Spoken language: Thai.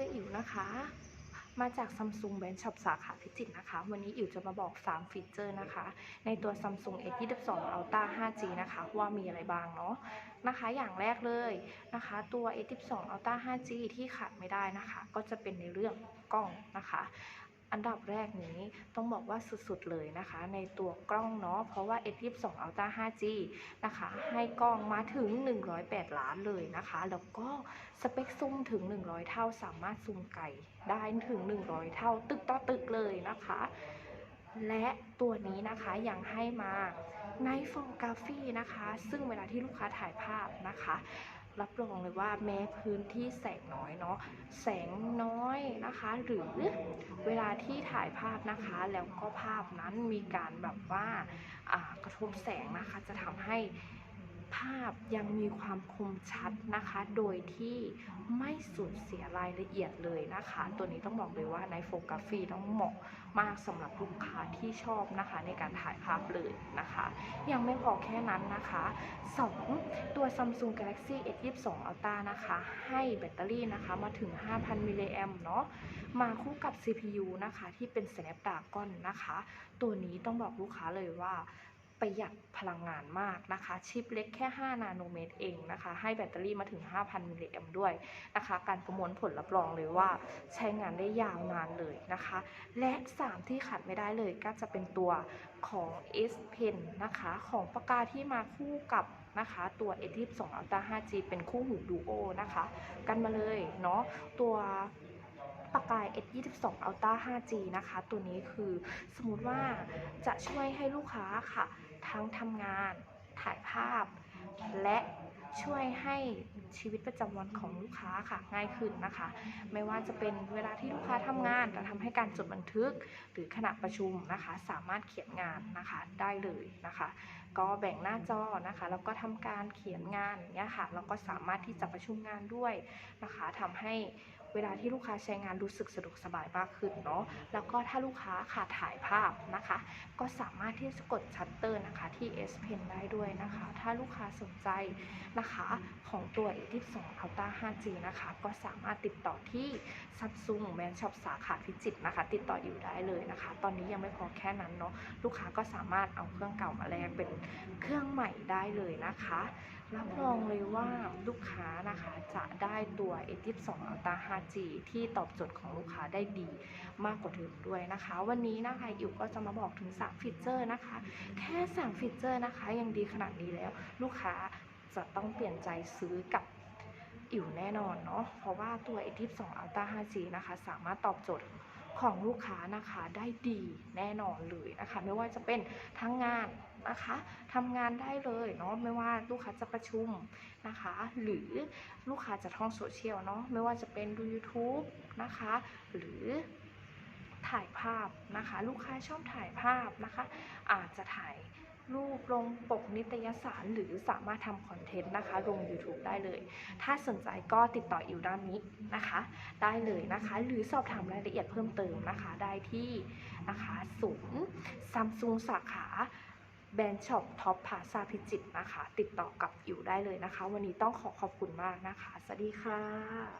ชื่ออิ๋วนะคะ มาจากซัมซุงแบรนด์ช็อปสาขาพิจิตรนะคะ วันนี้อิ๋วจะมาบอก 3 ฟีเจอร์นะคะ ในตัว Samsung S22 Ultra 5G นะคะ ว่ามีอะไรบ้างเนาะนะคะ อย่างแรกเลยนะคะ ตัว S22 Ultra 5G ที่ขาดไม่ได้นะคะ ก็จะเป็นในเรื่องกล้องนะคะ อันดับแรกนี้ต้องบอกว่าสุดๆเลยนะคะ ในตัวกล้องเนาะเพราะว่า S22 Ultra 5G นะคะ ให้กล้องมาถึง 108 ล้านเลยนะคะ แล้วก็สเปคซูมถึง 100 เท่าสามารถซูมไกลได้ถึง 100 เท่าตึกต่อตึกเลยนะคะ และตัวนี้นะคะยังให้มาในโฟกราฟีนะคะ ซึ่งเวลาที่ลูกค้าถ่ายภาพนะคะ รับรองเลยว่าแม้พื้นที่แสงน้อยเนาะแสงน้อยนะคะ หรือเวลาที่ถ่ายภาพนะคะ แล้วก็ภาพนั้นมีการแบบว่ากระทบแสงนะคะจะทำให้ ภาพยังมีความคมชัดนะคะ โดยที่ไม่สูญเสียรายละเอียดเลยนะคะ ตัวนี้ต้องบอกเลยว่าในโฟกราฟีต้องเหมาะมากสำหรับลูกค้าที่ชอบนะคะ ในการถ่ายภาพเลยนะคะ ยังไม่พอแค่นั้นนะคะ 2. ตัว Samsung Galaxy S22 Ultra นะคะ ให้แบตเตอรี่นะคะมาถึง 5,000 มิลลิแอมเนาะมาคู่กับ CPU นะคะ ที่เป็น Snapdragon นะคะ ตัวนี้ต้องบอกลูกค้าเลยว่า ประหยัดพลังงานมากนะคะ ชิปเล็กแค่ 5 นาโนเมตรเองนะคะ ให้แบตเตอรี่มาถึง 5,000 มิลลิแอมด้วยนะคะ การประมวลผลรับรองเลยว่าใช้งานได้ยาวนานเลยนะคะ และ 3 ที่ขาดไม่ได้เลยก็จะเป็นตัวของ S Pen นะคะ ของปากกาที่มาคู่กับนะคะตัว S22 Ultra 5G เป็นคู่หู Duo นะคะ กันมาเลยเนาะตัว ปากกา S22 Ultra 5G นะคะ ตัวนี้คือสมมติว่าจะช่วยให้ลูกค้าค่ะ ทั้งทำงานถ่ายภาพ และช่วยให้ชีวิตประจำวันของลูกค้าค่ะง่ายขึ้นนะคะ ไม่ว่าจะเป็นเวลาที่ลูกค้าทำงานจะทำให้การจดบันทึก หรือขณะประชุมนะคะ สามารถเขียนงานนะคะได้เลยนะคะ ก็แบ่งหน้าจอนะคะแล้วก็ทำการเขียนงานเงี้ยค่ะแล้วก็สามารถที่จะประชุมงานด้วยนะคะทำให้เวลาที่ลูกค้าใช้งานรู้สึกสะดวกสบายมากขึ้นเนาะแล้วก็ถ้าลูกค้าค่ะถ่ายภาพนะคะ ก็สามารถที่จะกดชัตเตอร์นะคะที่ S Pen ได้ด้วยนะคะ ถ้าลูกค้าสนใจนะคะของตัว A22 Ultra 5G นะคะ ก็สามารถติดต่อที่ Samsung Man Shop สาขาพิจิตรนะคะ ติดต่ออยู่ได้เลยนะคะ ตอนนี้ยังไม่พอแค่นั้นเนาะลูกค้าก็สามารถเอาเครื่องเก่ามาแลกเป็นเครื่องใหม่ได้เลยนะคะ รับรองเลยว่าลูกค้านะคะจะได้ตัว A22 Ultra 5G ที่ตอบโจทย์ของลูกค้าได้ดีมากกว่าเดิมด้วยนะคะ วันนี้นะคะอิ๋วก็จะมาบอกถึง3ฟีเจอร์นะคะ แค่3ฟีเจอร์นะคะยังดีขนาดนี้แล้ว ลูกค้าจะต้องเปลี่ยนใจซื้อกับอิ๋วแน่นอนเนาะ เพราะว่าตัว A22 Ultra 5G นะคะ สามารถตอบโจทย์ของลูกค้านะคะได้ดีแน่นอนเลยนะคะ ไม่ว่าจะเป็นทั้งงาน นะคะทำงานได้เลยเนาะไม่ว่าลูกค้าจะประชุมนะคะ หรือลูกค้าจะท่องโซเชียลเนาะไม่ว่าจะเป็นดู YouTube นะคะ หรือถ่ายภาพนะคะ ลูกค้าชอบถ่ายภาพนะคะ อาจจะถ่ายรูปลงปกนิตยสารหรือสามารถทำคอนเทนต์นะคะ ลง YouTube ได้เลย ถ้าสนใจก็ติดต่ออิวด้านนี้นะคะ ได้เลยนะคะ หรือสอบถามรายละเอียดเพิ่มเติมนะคะ ได้ที่นะคะศูนย์ซัมซุงสาขา แบรนด์ช็อปท็อปพาซาพิจิตรนะคะ ติดต่อกับอิวได้เลยนะคะ วันนี้ต้องขอขอบคุณมากนะคะ สวัสดีค่ะ